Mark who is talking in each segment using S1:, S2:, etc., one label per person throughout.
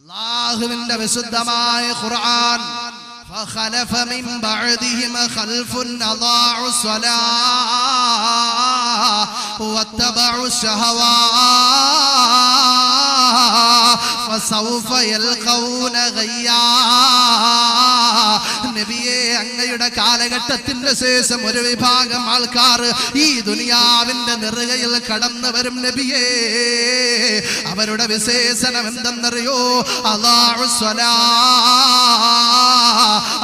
S1: അള്ളാഹുവിന്റെ വിശുദ്ധമായ ഖുർആൻ فخلف من بعدهم خلف أضاعوا الصلاة واتبعوا الشهوات فسوف يلقون غيا നബിയെ അങ്ങയുടെ കാലഘട്ടത്തിന്റെ ശേഷം ഒരു വിഭാഗം ആൾക്കാർ ഈ ദുനിയാവിന്റെ നെറുകയിൽ കടന്നു വരും നബിയേ. അവരുടെ വിശേഷണം എന്തെന്നറിയോ?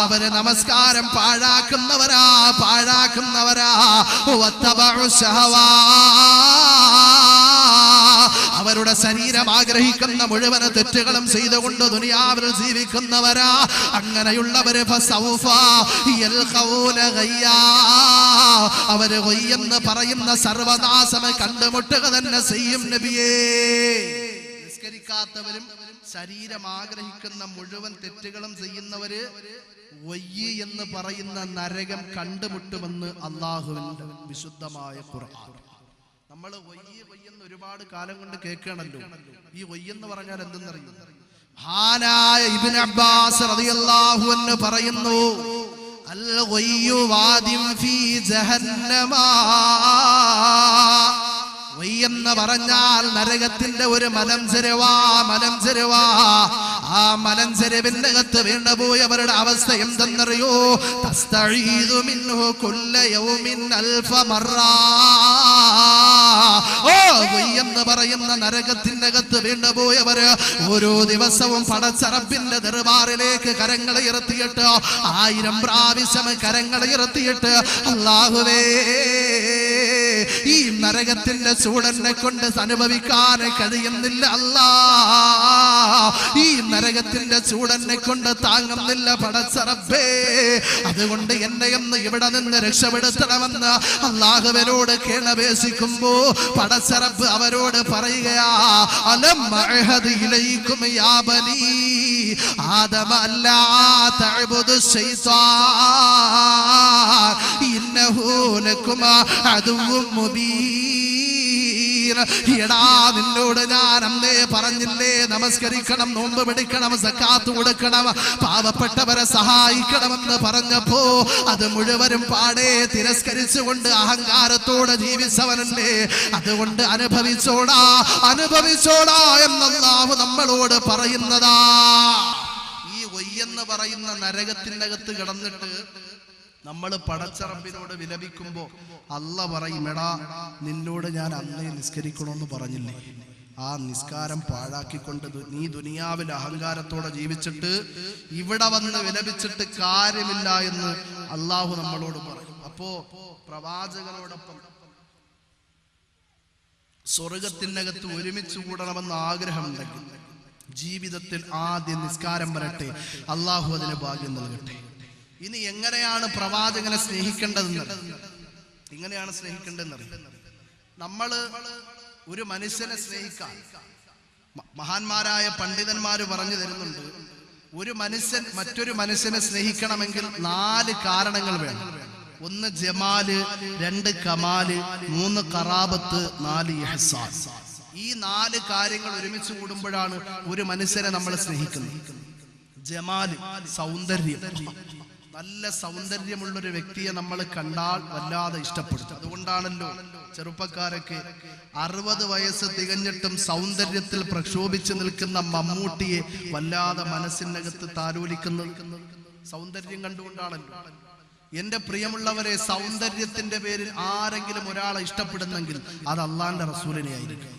S1: അവർ നമസ്കാരം പാഴാക്കുന്നവരാ പാഴാക്കുന്നവരാ. അവരുടെ ശരീരം ആഗ്രഹിക്കുന്ന മുഴുവൻ തെറ്റുകളും ചെയ്തുകൊണ്ട് ദുനിയാവിൽ ജീവിക്കുന്നവരാ. അങ്ങനെയുള്ളവര്. അവർ കൊയ്യെന്ന് പറയുന്ന സർവനാശമ കണ്ടുമുട്ടുക തന്നെ ചെയ്യും നബിയേ. നിസ്കരിക്കാത്തവരും ശരീരം ആഗ്രഹിക്കുന്ന മുഴുവൻ തെറ്റുകളും ചെയ്യുന്നവര് വയ്യ് എന്ന് പറയുന്ന നരകം കണ്ടുമുട്ടുമെന്ന് അള്ളാഹുവിന്റെ വിശുദ്ധമായ ഖുർആൻ. നമ്മൾ വയ്യ വയ്യെന്ന് ഒരുപാട് കാലം കൊണ്ട് കേൾക്കണല്ലോ ഈ വയ്യെന്ന് പറഞ്ഞാൽ എന്തെന്നറിയും? അബ്ബാസ് റളിയല്ലാഹു പറയുന്നു വാദിം ഫീ ജഹന്നമ. എന്ന് പറഞ്ഞാൽ നരകത്തിന്റെ ഒരു മലംചെരുവാ മലംചെരുവാ ആ മലംചെരുവിന്റെ അകത്ത് വീണ്ടുപോയവരുടെ അവസ്ഥ എന്തെന്നറിയോ? തസ്തഈദു മിൻഹു കുല്ല യൗമിൻ അൽഫ മർറാ ഓ എന്ന് പറയുന്ന നരകത്തിന്റെ അകത്ത് വീണ്ടുപോയവര് ഓരോ ദിവസവും പടച്ചറപ്പിന്റെ ദർബാറിലേക്ക് കരങ്ങളെ ഇറത്തിയിട്ട് ആയിരം പ്രാവശ്യം കരങ്ങളെ ഇറത്തിയിട്ട് അള്ളാഹുവേ ഈ നരകത്തിന്റെ ചൂടനെ കൊണ്ട് അനുഭവിക്കാൻ കഴിയുന്നില്ല അല്ല. ഈ നരകത്തിന്റെ ചൂടനെ കൊണ്ട് താങ്ങുന്നില്ല പടച്ചറബേ. അതുകൊണ്ട് എന്നെ ഒന്ന് ഇവിടെ നിന്ന് രക്ഷപ്പെടുത്തണമെന്ന് അള്ളാഹുവരോട് കേണപേക്ഷിക്കുമ്പോ പടച്ചറബ് അവരോട് പറയുകയാ അലം അഅഹദ് ഇലൈക്കും യാ ബനീ ആദമ അല്ലാ തഅബുദു ശൈത്താൻ. ഇന്നഹു ലക്കും അദുവ്വും മുബീൻ. എടാ നിന്നോട് ഞാൻ അന്നേ പറഞ്ഞില്ലേ നമസ്കരിക്കണം നോമ്പ് പിടിക്കണം സക്കാത്ത് കൊടുക്കണം പാവപ്പെട്ടവരെ സഹായിക്കണമെന്ന് പറഞ്ഞപ്പോ അത് മുഴുവനും പാടെ തിരസ്കരിച്ചുകൊണ്ട് അഹങ്കാരത്തോടെ ജീവിച്ചവനല്ലേ. അതുകൊണ്ട് അനുഭവിച്ചോടാ അനുഭവിച്ചോടാ എന്നല്ലാഹു നമ്മളോട് പറയുന്നതാ. ഈ ഒയ്യെന്ന് പറയുന്ന നരകത്തിനകത്ത് കിടന്നിട്ട് നമ്മൾ പടച്ചറമ്പിനോട് വിലപിക്കുമ്പോ അല്ല പറയും എടാ നിന്നോട് ഞാൻ അന്നേ നിസ്കരിക്കണമെന്ന് പറഞ്ഞില്ലേ? ആ നിസ്കാരം പാഴാക്കിക്കൊണ്ട് നീ ദുനിയാവിൽ അഹങ്കാരത്തോടെ ജീവിച്ചിട്ട് ഇവിടെ വന്ന് വിലപിച്ചിട്ട് കാര്യമില്ല എന്ന് അള്ളാഹു നമ്മളോട് പറയും. അപ്പോ പ്രവാചകനോടൊപ്പം സ്വർഗത്തിനകത്ത് ഒരുമിച്ച് കൂടണമെന്ന് ആഗ്രഹമുണ്ടെങ്കിൽ ജീവിതത്തിൽ ആദ്യം നിസ്കാരം വരട്ടെ അള്ളാഹു അതിന് ഭാഗ്യം നൽകട്ടെ. ഇനി എങ്ങനെയാണ് പ്രവാചകനെ സ്നേഹിക്കേണ്ടതെന്ന് എങ്ങനെയാണ് സ്നേഹിക്കേണ്ടതെന്ന് നമ്മൾ ഒരു മനുഷ്യനെ സ്നേഹിക്കാൻ മഹാന്മാരായ പണ്ഡിതന്മാർ പറഞ്ഞു തരുന്നുണ്ട് ഒരു മനുഷ്യൻ മറ്റൊരു മനുഷ്യനെ സ്നേഹിക്കണമെങ്കിൽ നാല് കാരണങ്ങൾ വേണം. ഒന്ന് ജമാൽ രണ്ട് കമാൽ മൂന്ന് കറാബത്ത് നാല് ഈ നാല് കാര്യങ്ങൾ ഒരുമിച്ച് കൂടുമ്പോഴാണ് ഒരു മനുഷ്യനെ നമ്മൾ സ്നേഹിക്കുന്നത്. ജമാൽ സൗന്ദര്യം. നല്ല സൗന്ദര്യമുള്ളൊരു വ്യക്തിയെ നമ്മൾ കണ്ടാൽ വല്ലാതെ ഇഷ്ടപ്പെടും. അതുകൊണ്ടാണല്ലോ ചെറുപ്പക്കാരൊക്കെ അറുപത് വയസ്സ് തികഞ്ഞിട്ടും സൗന്ദര്യത്തിൽ പ്രക്ഷോഭിച്ചു നിൽക്കുന്ന മമ്മൂട്ടിയെ വല്ലാതെ മനസ്സിനകത്ത് താലോലിക്കുന്നു സൗന്ദര്യം കണ്ടുകൊണ്ടാണല്ലോ. എന്റെ പ്രിയമുള്ളവരെ സൗന്ദര്യത്തിന്റെ പേരിൽ ആരെങ്കിലും ഒരാളെ ഇഷ്ടപ്പെടുന്നെങ്കിൽ അത് അള്ളാന്റെ റസൂലിനെ ആയിരിക്കും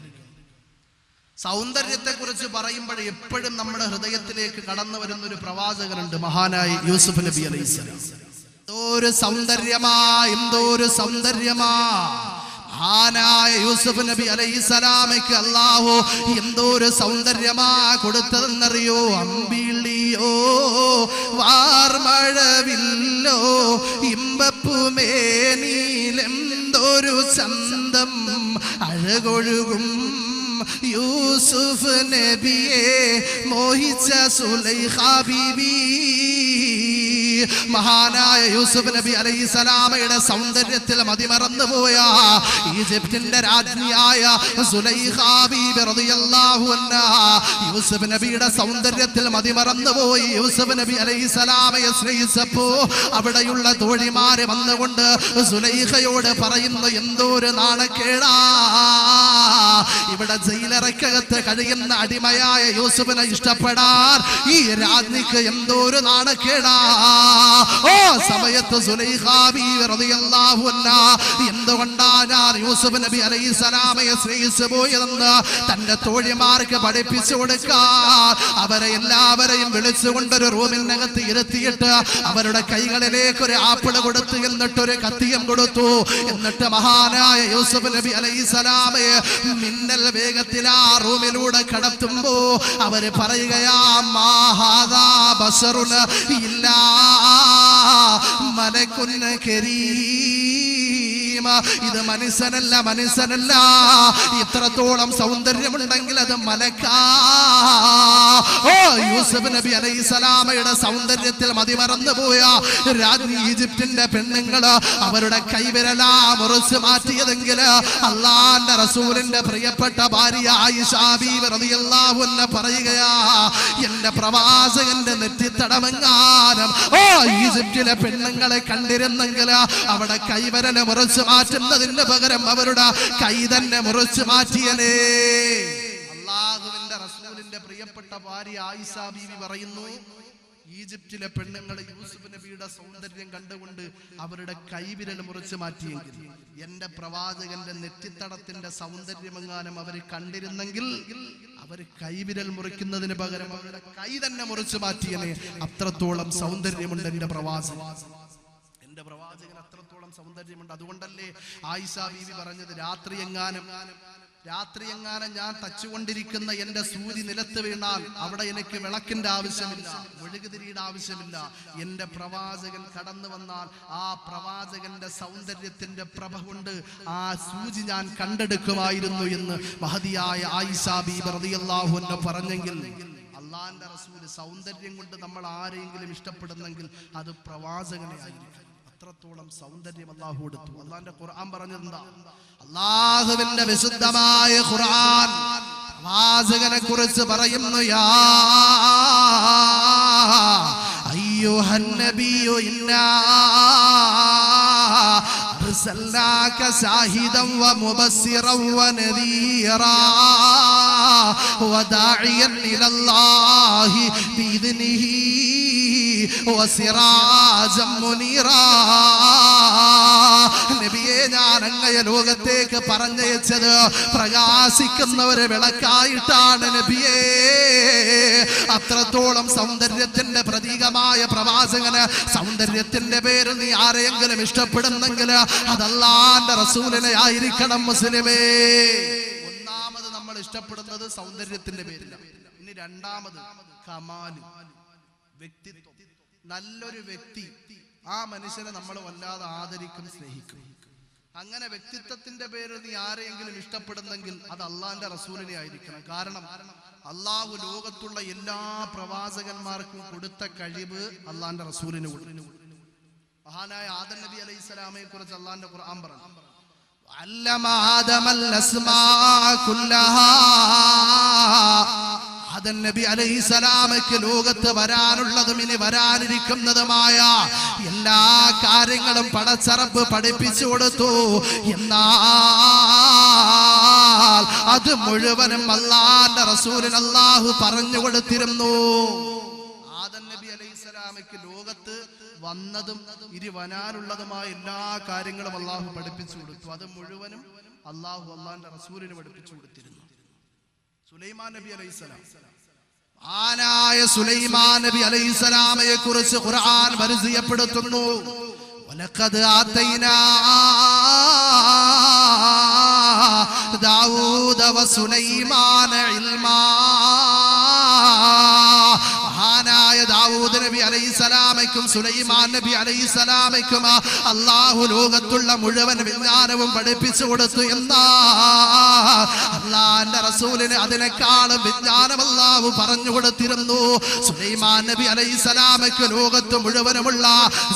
S1: സൗന്ദര്യത്തെ കുറിച്ച് പറയുമ്പോൾ എപ്പോഴും നമ്മുടെ ഹൃദയത്തിലേക്ക് കടന്നു വരുന്ന ഒരു പ്രവാചകനുണ്ട് മഹാനായ യൂസുഫ് നബി അലൈഹിസ്സലാം എന്തോരു സൗന്ദര്യമാ എന്തോരു സൗന്ദര്യമാ. ആനായ യൂസുഫ് നബി അലൈഹിസ്സലാമയ്ക്ക് അല്ലാഹു എന്തോരു സൗന്ദര്യമാ കൊടുത്തതെന്നറിയോ? അമ്പിളിയോ വാർമഴവില്ലോ ഇമ്പപ്പുമേനീലെന്തൊരു ചന്തം അഴകൊഴുകും യൂസുഫ് നബിയെ മോഹിച്ച സുലൈഖ ബീബി. മഹാനായ യൂസുഫ് നബി അലൈഹി സലാമയുടെ സൗന്ദര്യത്തിൽ മതിമറന്നു പോയ ഈജിപ്തിന്റെ രാജ്ഞിയായ യൂസുഫ് നബിയുടെ സൗന്ദര്യത്തിൽ മതിമറന്നു പോയി. യൂസുഫ് നബി അലൈഹി സലാമയെ സ്നേഹിച്ചപ്പോ അവിടെയുള്ള തോഴിമാര് വന്നുകൊണ്ട് സുലൈഖയോട് പറയുന്നു എന്തോ ഒരു നാണക്കേടാ. ഇവിടെ ജയിലറക്കകത്ത് കഴിയുന്ന അടിമയായ യൂസുഫിനെ ഇഷ്ടപ്പെടാൻ ഈ രാജ്ഞിക്ക് എന്തോ ഒരു നാണക്കേടാ. ഓ സമയത്ത് എന്തുകൊണ്ടാ ഞാൻ യൂസുഫ് നബി അലൈഹി സ്വലാമയെ സ്നേഹിച്ചു പോയതെന്ന് തന്റെ തോഴിമാർക്ക് പഠിപ്പിച്ചു കൊടുക്കാൻ അവരെ എല്ലാവരെയും വിളിച്ചുകൊണ്ടൊരു റൂമിനകത്ത് ഇരുത്തിയിട്ട് അവരുടെ കൈകളിലേക്ക് ഒരു ആപ്പിൾ കൊടുത്തു എന്നിട്ട് ഒരു കത്തിയം കൊടുത്തു. എന്നിട്ട് മഹാനായ യൂസുഫ് നബി അലൈഹി സലാമയെ മിന്നൽ വേഗത്തിൽ ആ റൂമിലൂടെ കടത്തുമ്പോ അവർ പറയുകയാ മാഹാദാ ബസറുന ഇല്ലാ മലക്കുന്ന് കരീമ. ഇത് മനുഷ്യനല്ല മനുഷ്യനല്ല. ഇത്രത്തോളം സൗന്ദര്യമുണ്ടെങ്കിൽ അത് മലക്കാ. ഓ യൂസഫ് നബി അലൈഹി സലാമയുടെ സൗന്ദര്യത്തിൽ മതിമറന്നു പോയ രാജ്ഞി ഈജിപ്തിന്റെ പെണ്ണുങ്ങൾ അവരുടെ കൈവിരലാ മുറിച്ച് മാറ്റിയതെങ്കിൽ അള്ളാന്റെ റസൂലിന്റെ പ്രിയപ്പെട്ട ഭാര്യ പറയുകയാ എന്റെ പ്രവാചകന്റെ നെറ്റിത്തടമെങ്ങാനും ഓ ഈജിപ്തിലെ പെണ്ണുങ്ങളെ കണ്ടിരുന്നെങ്കിൽ അവിടെ കൈവരനെ മുറിച്ച് മാറ്റുന്നതിന് പകരം അവരുടെ കൈ തന്നെ മുറിച്ച് മാറ്റിയനേ. പ്രിയപ്പെട്ട ഭാര്യ ആയിഷ ബീവി പറയുന്നു ഈജിപ്തിലെ പെണ്ണുങ്ങൾ യൂസുഫ് നബിയുടെ സൗന്ദര്യം കണ്ടുകൊണ്ട് അവരുടെ കൈവിരൽ മുറിച്ച് മാറ്റിയെങ്കിൽ എന്റെ പ്രവാചകന്റെ നെറ്റിത്തടത്തിന്റെ സൗന്ദര്യമെങ്ങാനും അവർ കണ്ടിരുന്നെങ്കിൽ അവർ കൈവിരൽ മുറിക്കുന്നതിന് പകരം അവരുടെ കൈ തന്നെ മുറിച്ച് മാറ്റിയനെ അത്രത്തോളം സൗന്ദര്യമുണ്ട് എന്റെ പ്രവാചകൻ. എന്റെ പ്രവാചകൻ അത്രത്തോളം സൗന്ദര്യമുണ്ട്. അതുകൊണ്ടല്ലേ ആയിഷ ബീവി പറഞ്ഞത് രാത്രി എങ്ങാനും രാത്രി എങ്ങാനും ഞാൻ തച്ചുകൊണ്ടിരിക്കുന്ന എന്റെ സൂര്യ നിലത്ത് വീണാൽ അവിടെ എനിക്ക് വിളക്കിന്റെ ആവശ്യമില്ല മെഴുകുതിരിയുടെ ആവശ്യമില്ല. എന്റെ പ്രവാചകൻ കടന്നു വന്നാൽ ആ പ്രവാചകന്റെ സൗന്ദര്യത്തിന്റെ പ്രഭ കൊണ്ട് ആ സൂചി ഞാൻ കണ്ടെടുക്കുമായിരുന്നു എന്ന് മഹതിയായ ആയിഷ ബീബി റളിയല്ലാഹു അൻഹ പറഞ്ഞെങ്കിൽ അള്ളാന്റെ റസൂൽ സൗന്ദര്യം കൊണ്ട് നമ്മൾ ആരെങ്കിലും ഇഷ്ടപ്പെടുന്നെങ്കിൽ അത് പ്രവാചകനെ ആയിരിക്കും. അത്രത്തോളം സൗന്ദര്യം അള്ളാഹു കൊടുത്തു അള്ളാന്റെ ഖുർആൻ പറഞ്ഞത് എന്താ അള്ളാഹുവിന്റെ വിശുദ്ധമായ ഖുർആൻ പ്രവാചകനെ കുറിച്ച് പറയുന്നു യാ അയ്യുഹൻ നബിയു ഇന്നാ أرسلناك شاهدا ومبصرا ونذيرا وداعيا إلى الله بإذنه وسراجا منيرا നബിയെ ഞാൻ അങ്ങയെ ലോകത്തേക്ക് പറഞ്ഞയച്ചത് പ്രകാശിക്കുന്നവരെ വിളക്കായിട്ടാണ് നബിയേ. അത്രത്തോളം സൗന്ദര്യത്തിന്റെ പ്രതീകമായ പ്രവാചകന് സൗന്ദര്യത്തിന്റെ പേരിൽ നീ ആരെയെങ്കിലും ഇഷ്ടപ്പെടുന്നെങ്കിൽ അതല്ലാന്റെ റസൂലിനെ ആയിരിക്കണം മുസ്ലിമേ. ഒന്നാമത് നമ്മൾ ഇഷ്ടപ്പെടുന്നത് സൗന്ദര്യത്തിന്റെ പേരിലാണ്. ഇനി രണ്ടാമത് കമാൽ വ്യക്തിത്വം. നല്ലൊരു വ്യക്തി ആ മനുഷ്യനെ നമ്മൾ വല്ലാതെ ആദരിക്കും സ്നേഹിക്കും. അങ്ങനെ വ്യക്തിത്വത്തിന്റെ പേരിൽ നീ ആരെയെങ്കിലും ഇഷ്ടപ്പെടുന്നെങ്കിൽ അത് അള്ളാന്റെ റസൂലിനെ ആയിരിക്കണം. കാരണം അള്ളാഹു ലോകത്തുള്ള എല്ലാ പ്രവാചകന്മാർക്കും കൊടുത്ത കഴിവ് അള്ളാന്റെ റസൂലിന് മഹാനായ ആദൻ നബി അലൈഹി സ്വലാമയെ കുറിച്ച് അള്ളാന്റെ ഖുർആൻ പറഞ്ഞു. അല്ലമ ആദമൽ കുല്ലഹാ ആദം നബി അലൈഹി സലാമയ്ക്ക് ലോകത്ത് വരാനുള്ളതും ഇനി വരാനിരിക്കുന്നതുമായ എല്ലാ കാര്യങ്ങളും പടച്ചറപ്പ് പഠിപ്പിച്ചു കൊടുത്തു. എന്നാൽ അത് മുഴുവനും അള്ളാന്റെ റസൂലിൻ അള്ളാഹു പറഞ്ഞു കൊടുത്തിരുന്നു. ആദം നബി അലൈഹി സ്വലാമയ്ക്ക് ലോകത്ത് വന്നതും ഇനി വരാനുള്ളതുമായ എല്ലാ കാര്യങ്ങളും അള്ളാഹു പഠിപ്പിച്ചു കൊടുത്തു. അത് മുഴുവനും അള്ളാഹു അള്ളാന്റെ റസൂലിന് പഠിപ്പിച്ചു കൊടുത്തിരുന്നു. സുലൈമാൻ നബി അലൈഹിസ്സലാം ആനായ സുലൈമാൻ നബി അലൈഹിസ്സലാമയെ കുറിച്ച് ഖുർആൻ പരിചയപ്പെടുത്തുന്നു. വലഖദ് ആതൈനാ ദാവൂദ വസുലൈമാന ഇൽമാ. മഹാനായ ദാവൂദ് നബി അലൈഹി അലൈഹിസ്സലാമയ്ക്കും സുലൈമാൻ നബി അലൈഹിസ്സലാമയ്ക്കും അള്ളാഹു ലോകത്തുള്ള മുഴുവൻ വിജ്ഞാനവും പഠിപ്പിച്ചു കൊടുത്തു. എന്നാ റസൂലിന് അതിനേക്കാളും വിജ്ഞാനം അള്ളാഹു പറഞ്ഞു കൊടുത്തിരുന്നു സുലൈമാൻ നബി അലൈഹിസ്സലാമയ്ക്ക് ലോകത്ത് മുഴുവനുമുള്ള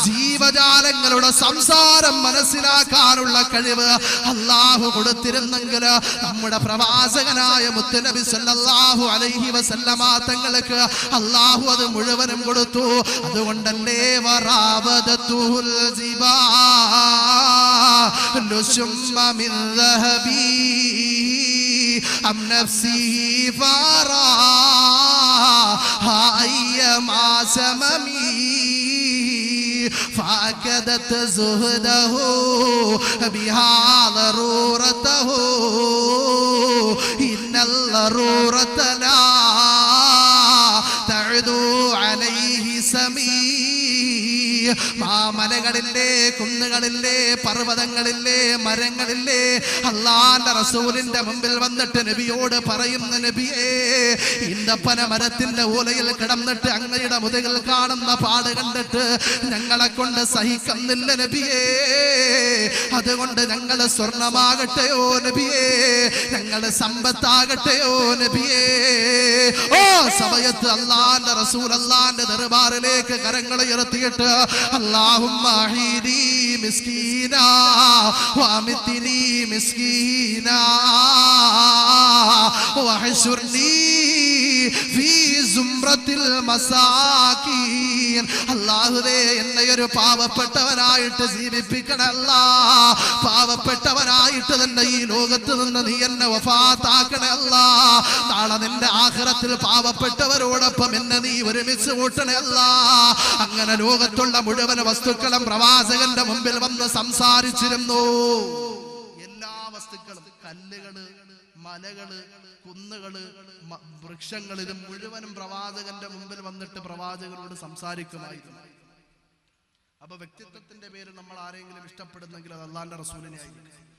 S1: ജീവജാലങ്ങളുടെ സംസാരം മനസ്സിലാക്കാനുള്ള കഴിവ് അള്ളാഹു കൊടുത്തിരുന്നെങ്കിൽ നമ്മുടെ പ്രവാചകനായ മുത്തുനബി സല്ലല്ലാഹു അലൈഹി വസല്ലമ തങ്ങൾക്ക് അള്ളാഹു അത് മുഴുവനും കൊടുത്തു അതുകൊണ്ടല്ലേ വറാവദത്തുൽ ജിബാലു സുമ്മ മിൻ ذهبي عن نفسه فأراها هاي مع سممي فأكدت زهده بها ضرورته إن الضروره മാമലകളില്ലേ കുന്നുകളില്ലേ പർവതങ്ങളില്ലേ മരങ്ങളില്ലേ അള്ളാന്റെ റസൂലിന്റെ മുമ്പിൽ വന്നിട്ട് നബിയോട് പറയുന്ന നബിയേ ഇന്തപ്പന മരത്തിന്റെ ഓലയിൽ കിടന്നിട്ട് അങ്ങയുടെ മുതുകിൽ കാണുന്ന പാട് കണ്ടിട്ട് ഞങ്ങളെ കൊണ്ട് സഹിക്കുന്നില്ല നബിയേ. അതുകൊണ്ട് ഞങ്ങൾ സ്വർണമാകട്ടെയോ നബിയേ? ഞങ്ങൾ സമ്പത്താകട്ടെയോ നബിയേ? ഓ സമയത്ത് അള്ളാന്റെ റസൂൽ അള്ളാന്റെ ദർബാറിലേക്ക് കരങ്ങൾ ഉയർത്തിയിട്ട് اللهم أحيني مسكينا وأمتني مسكينا واحشرني في സുമ്രത്തിൽ മസാക്കി അല്ലാഹുവേ എന്നെ ഒരു പാവപ്പെട്ടവനായിട്ട് ജീവിപ്പിക്കണല്ല. പാവപ്പെട്ടവനായിട്ട് തന്നെ ഈ ലോകത്ത് നിന്ന് നീ എന്നെ വഫാത്താക്കണല്ല. നാളെ നിന്റെ ആഹ്റത്തിൽ പാവപ്പെട്ടവരോടൊപ്പം എന്നെ നീ ഒരുമിച്ച് കൂട്ടണല്ല. അങ്ങനെ ലോകത്തുള്ള മുഴുവൻ വസ്തുക്കളും പ്രവാചകന്റെ മുമ്പിൽ വന്ന് സംസാരിച്ചിരുന്നു. എല്ലാ വസ്തുക്കളും കല്ലുകൾ മലകൾ കുന്നുകൾ വൃക്ഷങ്ങൾ വൃക്ഷങ്ങളിലും മുഴുവനും പ്രവാചകന്റെ മുമ്പിൽ വന്നിട്ട് പ്രവാചകരോട് സംസാരിക്കുമായിരുന്നു. അപ്പൊ വ്യക്തിത്വത്തിന്റെ പേര് നമ്മൾ ആരെങ്കിലും ഇഷ്ടപ്പെടുന്നെങ്കിൽ അത് അള്ളാന്റെ റസൂലിനെ ആയിരിക്കും